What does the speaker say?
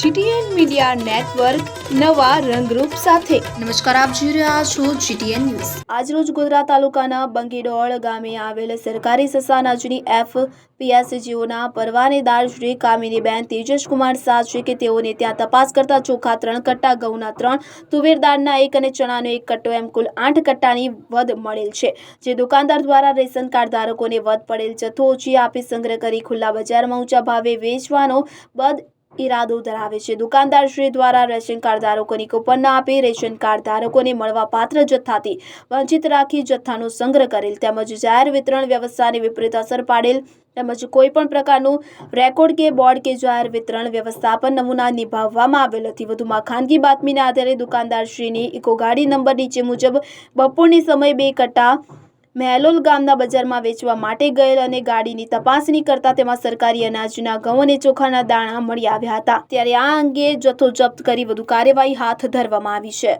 GTN media network નવા રંગરૂપ સાથે. નમસ્કાર આપ જોઈ રહ્યા છો જીટીએન ન્યૂઝ. આજરોજ ગોધરા તાલુકાના બંગીડોળ ગામે આવેલ સરકારી સસાનાજની એફ પીએસજીઓના પરવાનેદાર શ્રી કામિનીબેન તેજસકુમાર શાહ છે કે તેઓને ત્યાં તપાસ કરતા ચોખા ત્રણ કટ્ટા ઘઉંના ત્રણ તુવેર દાળના એક અને ચણાનો એક કટ્ટો એમ કુલ આઠ કટ્ટાની વધ મળેલ છે. જે દુકાનદાર દ્વારા રેશન કાર્ડ ધારકોને વધ પડેલ જથ્થો ઓછી આપી સંગ્રહ કરી ખુલ્લા બજારમાં ઊંચા ભાવે વેચવાનો બદ ઈરાદો ધરાવે છે. દુકાનદારશ્રી દ્વારા રેશન કાર્ડ ધારકોને કૂપન ના આપી રેશન કાર્ડ ધારકોને મળવા પાત્ર જથ્થાથી વંચિત રાખી જથ્થાનો સંગ્રહ કરેલ તેમજ જાહેર વિતરણ વ્યવસ્થાને વિપરીત અસર પાડેલ તેમજ કોઈપણ પ્રકારનું રેકોર્ડ કે બોર્ડ કે જાહેર વિતરણ વ્યવસ્થાપન નમૂના નિભાવવામાં આવેલ નથી. વધુમાં ખાનગી બાતમીના આધારે દુકાનદારશ્રીની ઇકો ગાડી નંબર નીચે મુજબ બપોરની સમયે બે કટ્ટા મહેલોલ ગામના બજારમાં વેચવા માટે ગયેલ અને ગાડીની તપાસણી કરતા તેમાં સરકારી અનાજના ઘઉં અને ચોખાના દાણા મળી આવ્યા હતા. ત્યારે આ અંગે જથ્થો જપ્ત કરી વધુ કાર્યવાહી હાથ ધરવામાં આવી છે.